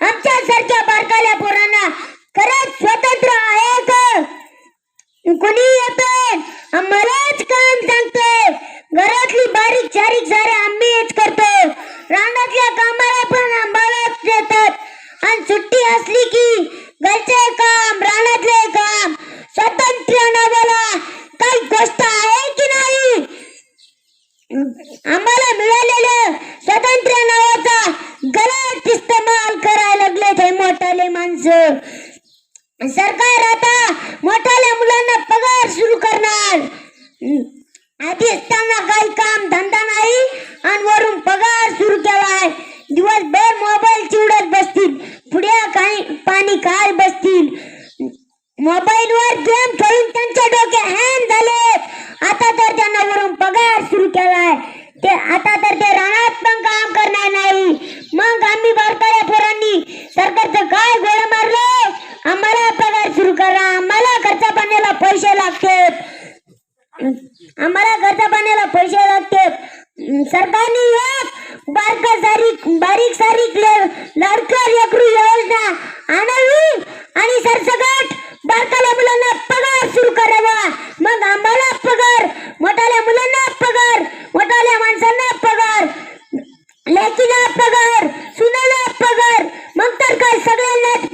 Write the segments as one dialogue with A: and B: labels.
A: आमच्या सारख्या बारकाल्या पोरांना खरंच स्वतंत्र आहे का? कुणी येते आम्हालाच काम सांगते घरातली बारीक चारीक सारे आम्हीच करतो. रानातल्या कामाला पण आम्हालाच देतात. आणि सुट्टी असली की घरचे काम रानातले काम स्वतंत्र नावाला काही गोष्ट आहे की नाही आम्हाला मिळालेलं स्वातंत्र्य नावाचा गलत इस्तेमाल करायला लागले ते सरकार आता मोठाल्या मुलांना पगार सुरू करणार. आधी असताना काही काम धंदा नाही आणि वरून पगार सुरू केलाय. दिवसभर मोबाईल चिवडत बसतील. पुढे काही पाणी काय बसतील. मोबाईल वर गेम खेळून त्यांच्या डोक्यात हँग झाले आता तर त्यांना वरून पगार सुरू केलाय ते आता तर ते रानात पण काम करणार नाही मग आम्ही बारकाल्या पोरांनी सरकारचं काय गोळ मारलं आम्हाला पगार सुरू करा. आम्हाला खर्चा पाण्याला पैसे लागते आम्हाला खर्चा पाण्याला पैसे लागते सरकारने एक बारका सारीक बारीक सारीक ले- लाडक्या लेकरू योजना आणावी आणि सरसकट बारकाल्या मुलांना पगार सुरू करावा. मग आम्हाला पगार मोठाल्या मुलांना पगार मोठाल्या माणसांना पगार लेकीला पगार सुनाला पगार मग तर काय सगळ्यांनाच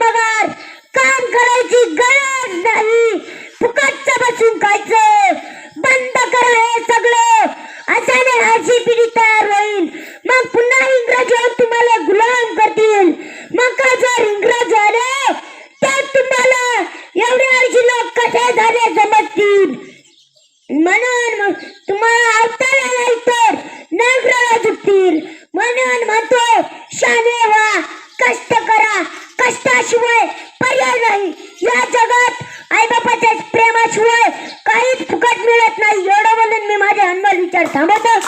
A: मग पुन्हा इंग्रज तुम्हाला गुलाम करतील. मग का जर इंग्रज आले तर तुम्हाला एवढे अडशी लोक कसे झाले समजतील म्हणून तुम्हाला अवताला नाही तर नगराला झुकतील. म्हणून म्हणतो शाने व्हा कष्ट करा. कष्टाशिवाय पर्याय नाही. या जगात आईबापाच्या प्रेमाशिवाय काहीच फुकट मिळत नाही. एवढं म्हणून मी माझे अनमोल विचार थांबवतो.